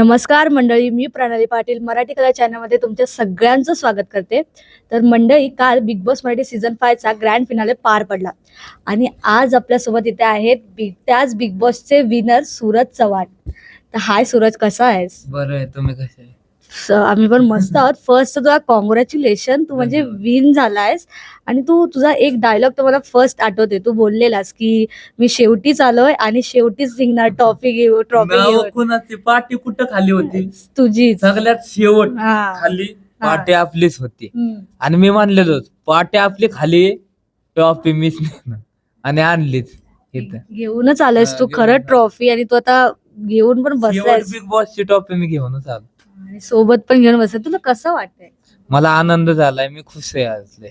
नमस्कार मंडळी मी प्रणाली पाटील. मराठी कला चॅनलमध्ये तुमच्या सगळ्यांचं स्वागत करते. तर मंडळी काल बिग बॉस मराठी सीझन फायचा ग्रँड फिनाले पार पडला. आणि आज आपल्यासोबत इथे आहेत बिग त्याच बिग बॉसचे विनर सूरज चव्हाण. तर हाय सूरज कसा आहेस? बरं आहे. तुम्ही कसे आहे? आम्ही पण मस्त आहोत. फर्स्ट तुला कॉंग्रॅच्युलेशन तू म्हणजे. विन झालायस. आणि तू तुझा एक डायलॉग तर मला फर्स्ट आठवते तू बोललेलास की मी शेवटीच आलोय आणि शेवटीच जिंकणार. ट्रॉफी घेऊ ट्रॉफी कुणाची? पाठी कुठं खाली होती? तुझीच. सगळ्यात शेवट. खाली पाठी आपलीच होती. आणि मी मानलेलोच पाठी आपली खाली टॉफी मिस आणि आणलीच घेऊनच आलायस तू. खरं. ट्रॉफी आणि तू आता घेऊन पण बसलायस. बिग बॉसची टॉफी मी घेऊनच आलो. आणि सोबत पण घेऊन बसलाय तुला कसं वाटतंय? मला आनंद झालाय. मी खुश आहे आज लय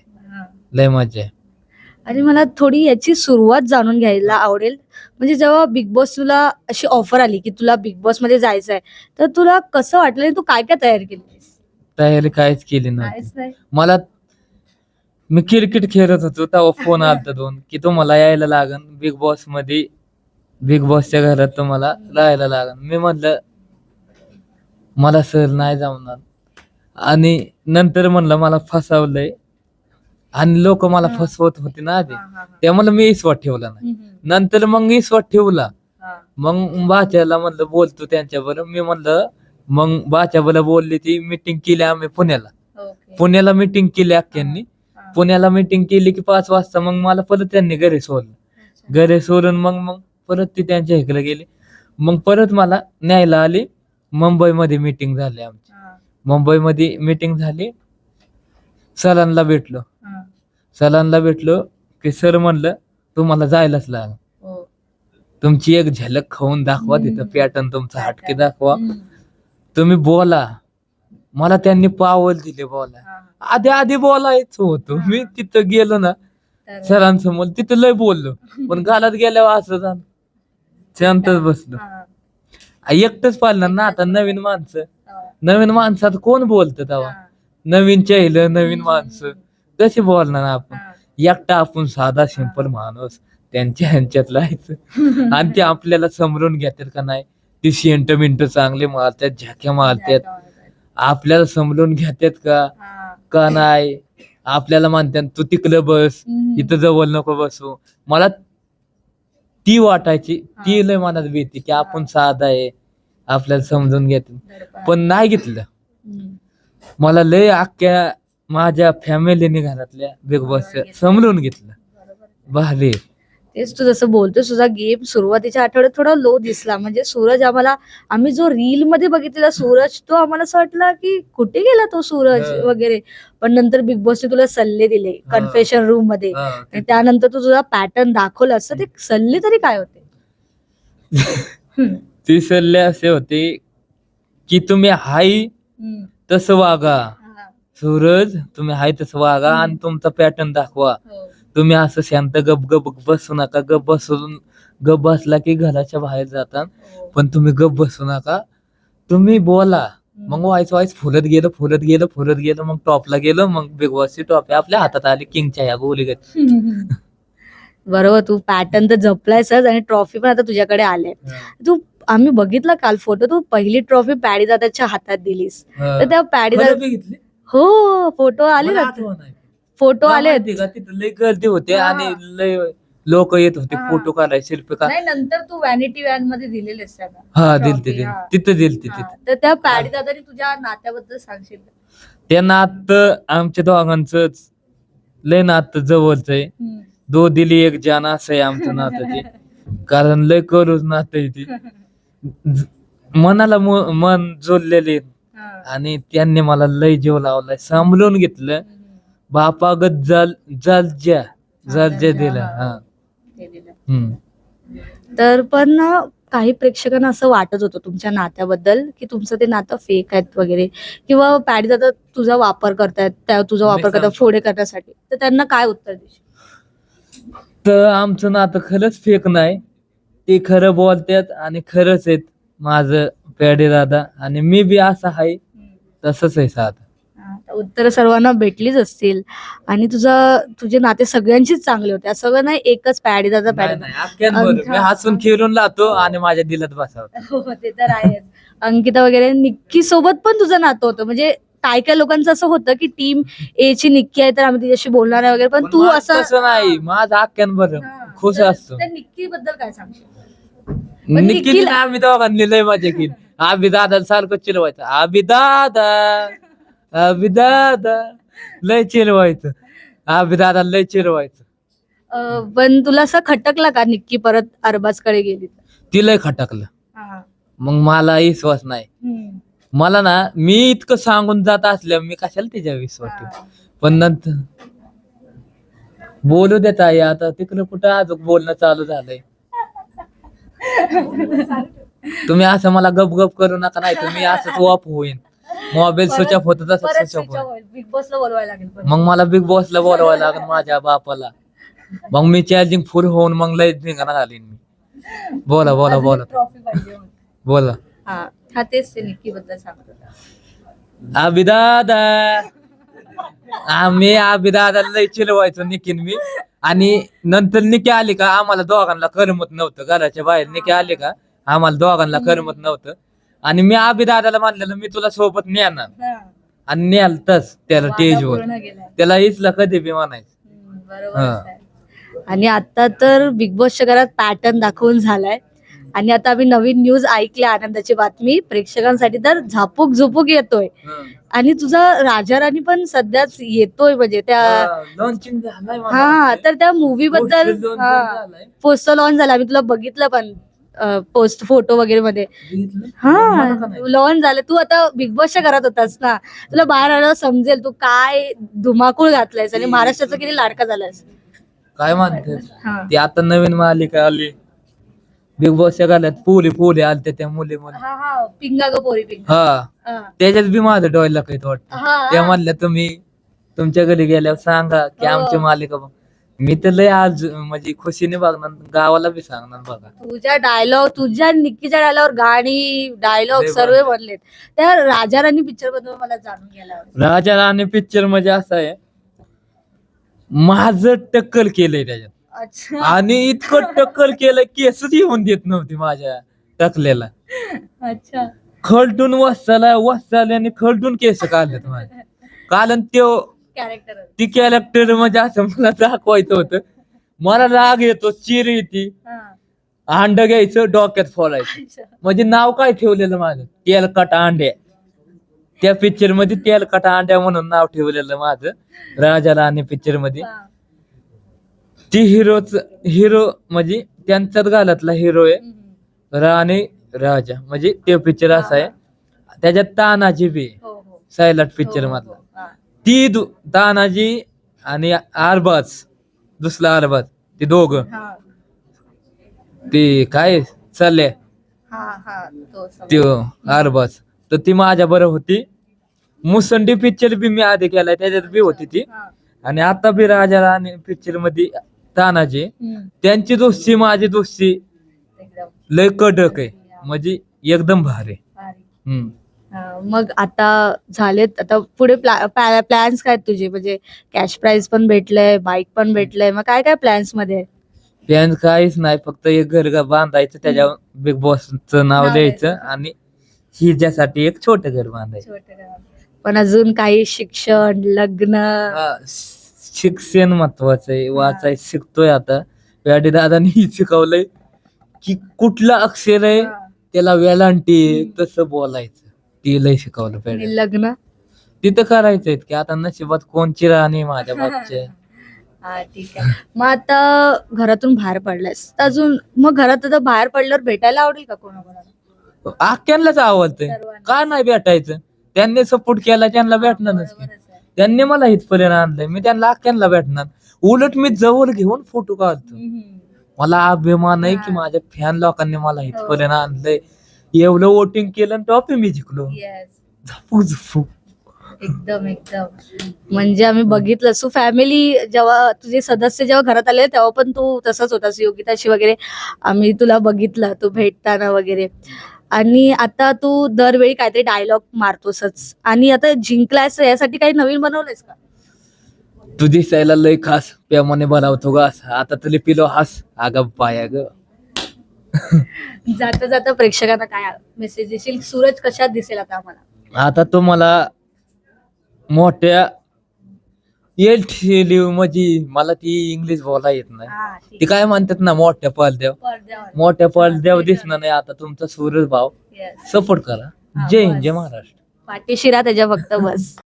लय मजा आहे. आणि मला थोडी याची सुरुवात जाणून घ्यायला आवडेल. म्हणजे जेव्हा बिग बॉस तुला अशी ऑफर आली की तुला बिग बॉसमध्ये जायचं आहे तर तुला कसं वाटलं आणि तू काय काय तयार केली तयारी काहीच केली काहीच नाही. मला मी क्रिकेट खेळत होतो. तेव्हा फोन आलता दोन की तुम्हाला यायला लागन. बिग बॉसमध्ये बिग बॉसच्या घरात तुम्हाला राहायला लागन. मी म्हटलं मला सर नाही जमणार आणि नंतर म्हणलं मला फसवलंय आणि लोक मला हा. फसवत होते ना आधी. त्या म्हणलं मी इसवत ठेवला नाही नंतर मग मी इसवत ठेवला. मग बाच्याला म्हणलं बोलतो त्यांच्याबरोबर मी म्हणलं मग बाच्या बरोबर बोलली ती मिटिंग केली आम्ही पुण्याला. पुण्याला मिटिंग केली अख्ख्यांनी. पुण्याला मिटिंग केली की पाच वाजता मग मला परत त्यांनी घरी सोडलं. घरी सोडून मग मग परत ती त्यांच्या इकडे गेली मग परत मला न्यायला आली मुंबईमध्ये मिटिंग झाली आमची. मुंबईमध्ये मिटिंग झाली. सरांना भेटलो. सरांना भेटलो की सर म्हणलं तुम्हाला जायलाच लागल. हो. तुमची एक झलक खाऊन दाखवा तिथं. पॅटर्न तुमचा हटके दाखवा. तुम्ही बोला. मला त्यांनी पावल दिले बोला. आधी आधी बोलायचं होतं. हा. मी तिथं गेलो ना सरांसमोर तिथं लय बोललो. पण गालात गेल्यावर असं झालं. शांतच बसलो. एकटंच पाळणार ना आता नवीन माणसं. नवीन माणसात कोण बोलतं तेव्हा. नवीन चेहलं नवीन माणसं. कशी बोलणार आपण. एकटा आपण साधा सिंपल माणूस. त्यांच्या ह्यांच्यात राहायचं आणि ते आपल्याला समजून घेतात का नाही? ती सेंट मिंट चांगले मारतात झाक्या मारतात. आपल्याला समजून घेतात का. का नाही? आपल्याला म्हणतात तू तिकडं बस. इथं जवळ नको बसू. मला ती वाटायची. ती. लय मनात भीती की आपण साधा आहे. आपल्याला समजून घेत दडपण. पण नाही घेतलं. मला लय अख्ख्या माझ्या फॅमिलीने घरातल्या बिग बॉस. समजून घेतलं. भारी तेच तू जसं बोलतो तुझा गेम सुरुवातीच्या आठवड्यात थोडा लो दिसला म्हणजे सूरज आम्हाला आम्ही जो रील मध्ये बघितलेला सूरज तो आम्हाला असं वाटलं की कुठे गेला तो सूरज. वगैरे पण नंतर बिग बॉसने तुला सल्ले दिले. कन्फेशन रूममध्ये त्यानंतर तू तुझा पॅटर्न दाखवला असं ते सल्ले तरी काय होते. ती सल्ले असे होते की तुम्ही हाय हम्म. तसं वागा हा. सूरज तुम्ही हाय तसं वागा. आणि तुमचा पॅटर्न दाखवा हो. तुम्ही असं शांत गप गप बसू नका गप बसून गप बसला की घराच्या बाहेर जाता हो. पण तुम्ही गप बसू नका तुम्ही बोला मग व्हायच व्हायच फुलत गेलं फुलत गेलं फुलत गेलं मग टॉपला गेलं मग बिग बॉसची टॉप आपल्या हातात आली किंगच्या या गोली बरोबर तू पॅटर्न तर जपलायसच आणि ट्रॉफी पण आता तुझ्याकडे आले तू आम्ही बघितला काल फोटो तू पहिली ट्रॉफी पॅडी दादाच्या हातात दिलीस. तर त्या पॅडी दादा बघितली हो फोटो आले ना. फोटो आले तिथे लय गर्दी होते. आणि लय लोक येत होते. फोटो काढायचे शिल्प का नंतर तू व्हॅनिटी व्हॅनमध्ये त्याला हा दिल. तिथं दिलते हा, तिथं. तर त्या पॅडी दादानी तुझ्या नात्याबद्दल सांगशील का? ते नात आमच्या दोघांचं लय नात जवळच आहे. दो दिली एक जान असं आहे आमचं नातं ते कारण लय करूच नातं ते. मनाला म- मन जोडलेले. आणि त्यांनी मला लय जीव लावलाय. सांभाळून घेतलं. बापागत जल जल ज्या जल ज्या हा, दिलं. हा. हम्म. तर पण ना, काही प्रेक्षकांना असं वाटत होतं तुमच्या नात्याबद्दल की तुमचं ते नातं फेक आहेत वगैरे. किंवा पॅडी दादा तुझा वापर करतायत त्या तुझा वापर करतात सांगतो. फोडे करण्यासाठी. तर त्यांना काय उत्तर देशील? तर आमचं नातं खरंच फेक नाही. ते खरं बोलतात आणि खरंच आहेत माझं पेडे दादा. आणि मी बी असं आहे तसंच आहे साधं उत्तर सर्वांना भेटलीच असतील. आणि तुझा तुझे नाते सगळ्यांचीच चांगले होते. असं सगळं नाही एकच पॅडी दादा नाही, पॅडी नाही, अख्ख्यांबरोबर. मी हसून खेळून लावतो आणि माझ्या दिलात बसावतो हो ते तर आहेच. अंकिता वगैरे निक्की सोबत पण तुझं नातं होतं. म्हणजे काय काय लोकांचं असं होतं की टीम ए ची निक्की आहे तर आम्ही तिच्याशी बोलणार आहे वगैरे. पण पण तू माझं असं तसं नाही. माझं आख्यान बरं. खुश असतो. निक्की बद्दल काय सांगशील? निखिल- आम्ही दोघांनी लय मजा केली. आम्ही दादा सारखं चिलवायचं. आम्ही दादा आम्ही दादा लय चिलवायचं. आम्ही दादा लय चिलवायचं. पण तुला असं खटकला का निक्की परत अरबाजकडे गेली? ती लय खटकलं. मग मला विश्वास नाही. मला ना मी इतकं सांगून जात असल्या मी कशाला तिच्या विश्वास? पण नंतर बोलू देत आहे आता तिकडं कुठं अजून बोलणं चालू झालंय? तुम्ही असं मला गप गप करू नका नाही तुम्ही असंच वाप होईन. मोबाईल स्विच ऑफ होत तसं परत स्विच ऑफ होईल. बिग बॉसला बोलवायला लागेल परत. मग मला बिग बॉसला बोलवायला लागेल माझ्या बापाला. मग मी चार्जिंग फुल होऊन मग लय धिंगाणा घालीन मी. बोला बोला अजून बोला. एक trophy पाहिजे मग. बोला. हा हा तेच ते निक्की बद्दल सांगत होता. अभिदादा आम्ही अभिदादा लय चिलवायचो निकीन मी. आणि नंतर निकी आली का आम्हाला दोघांना करमत नव्हतं. घराच्या बाहेर निकी आली का आम्हाला दोघांना करमत नव्हतं. आणि मी अभिदादाला म्हणलेलं मी तुला सोबत नेणार. आणि नेलतच त्याला स्टेजवर. त्याला इसला कधी बी म्हणायचं. हा. आणि आता तर बिग बॉसच्या घरात पॅटर्न दाखवून झालाय. आणि आता आम्ही नवीन न्यूज ऐकली आनंदाची बातमी. प्रेक्षकांसाठी तर झापूक झुपूक येतोय आणि तुझा राजा राणी पण सध्याच येतोय म्हणजे त्या. हा तर त्या मूवी बद्दल. पोस्टर लॉन्च झाला. मी तुला बघितलं पण पोस्ट फोटो वगैरे मध्ये? हा? लॉन्च झालं. तू आता बिग बॉसच्या घरात होतास ना. तुला बाहेर आल्यावर समजेल तू काय धुमाकूळ घातलायस आणि महाराष्ट्राचा किती लाडका झालास काय म्हणते. ती आता नवीन मालिका आली. बिग बॉसच्या गाल्यात पोली पोली आलते त्या मुली मुली हा हा पिंगा ग पोरी पिंगा हा हा. त्याच्यात बी माझं डोळ्याला काही वाटतं हा. त्या म्हणल्या तुम्ही तुमच्या घरी गेल्यावर सांगा की हो. आमची मालिका बघ. मी तर लय आज म्हणजे खुशीने बघणार गावाला बी सांगणार बघा तुझ्या डायलॉग तुझ्या निक्कीच्या डायलॉग गाणी डायलॉग लय सर्व म्हणलेत त्या राजा राणी पिक्चरबद्दल मला जाणून घ्यायला आवडेल. राजा राणी पिक्चर म्हणजे असं आहे माझं टक्कल केलंय त्याच्यात अच्छा. आणि इतकं टक्कल केलं केसच येऊन देत नव्हती माझ्या टकलेला अच्छा. खलटून वसाला वसाल्याने खलटून केस काढलेत माझे. कारण कॅरेक्टर ती कॅरेक्टर म्हणजे असं मला दाखवायचं होतं. मला राग येतो चिर येते. अंड घ्यायचं डोक्यात फोडायचं. म्हणजे नाव काय ठेवलेलं माझं? तेलकट अंड्या त्या पिक्चरमध्ये तेलकट अंड्या म्हणून नाव ठेवलेलं माझं. राजा राणी पिक्चरमध्ये ती हिरोच हिरो म्हणजे त्यांच्यात घालातला हिरो आहे. राणी राजा. म्हणजे ते पिक्चर असा आहे. त्याच्यात तानाजी बी सायलट पिक्चर हो, हो, मधला हो. हा. ती तानाजी आणि आरबाज दुसरा आरबाज ते दोघं. ते काय चालले हा हा. तो आरबाज. तर ती माझ्या बरं होती. मुसंडी पिक्चर बी मी आधी केलाय. त्याच्यात बी होती ती. आणि आता बी राजा राणी पिक्चरमध्ये तानाजी. त्यांची दोस्ती माझी दोस्ती लय कडक आहे म्हणजे एकदम भारी. हम्म. मग आता झालेत आता पुढे प्लॅन्स काय आहेत तुझे म्हणजे कॅश प्राइज पण भेटलंय बाईक पण भेटलंय मग काय काय प्लॅन्समध्ये आहे? प्लॅन काहीच नाही फक्त एक घर बांधायचं त्याच्यावर बिग बॉसचं नाव नाव द्यायचं द्यायचं. आणि हिच्यासाठी एक छोट घर बांधायचं पण अजून काही शिक्षण लग्न हा, शिक्षण महत्वाचं आहे वाचाय शिकतोय आता. पॅडी दादानी शिकवलंय की कुठलं अक्षर आहे त्याला वेलांटी तसं बोलायचं. ते लय शिकवलं पॅडी लग्न? तिथं करायचंय की आता नशिबात कोणची राणी माझ्या बापचे? हा ठीक आहे. मग आता घरातून बाहेर पडलायस. तर अजून मग घरात आता बाहेर पडल्यावर भेटायला आवडेल का कोणाकोणाला? आख्यांनाच आवडतंय. सर्वांना. का नाही भेटायचं? त्यांनी सपोर्ट केला त्यांना भेटणारच की. बरोबरच आहे. त्यांनी मला इथपर्यंत आणलंय. मी त्यांना आख्यांना भेटणार. उलट मी जवळ घेऊन फोटो काढतो. मला अभिमान आहे की हा. माझ्या फॅन लोकांनी मला इथपर्यंत आणलंय. एवढं वोटिंग केलं टॉपी मी जिंकलो. झपू झपू. एकदम एकदम. म्हणजे आम्ही बघितलं. सो फॅमिली जेव्हा तुझे सदस्य जेव्हा घरात आले तेव्हा पण तू तसंच होतास योगिताशी वगैरे. आम्ही तुला बघितलं तू भेटताना वगैरे. आणि आता तू दरवेळी काहीतरी डायलॉग मारतोसच. आणि आता जिंकलायस यासाठी काही नवीन बनवलंयस का? तू दिसायला लय खास प्रेमाने बनवतो ग असं. आता तुला पिलो हास. आगा पाया ग. जाता जाता प्रेक्षकांना काय मेसेज देशील सूरज कशात दिसेल आता आम्हाला? आता तुम्हाला मोठ्या येईल म्हणजे मला ती इंग्लिश बोला येत नाही हा, ठीक ती काय म्हणतात ना मोठ्या. पडद्यावर. मोठ्या पडद्यावर दिसणार नाही आता तुमचा सूरज भाव Yes. सपोर्ट करा हा, जय हिंद. जय महाराष्ट्र पाठीशी राहा त्याच्या फक्त बस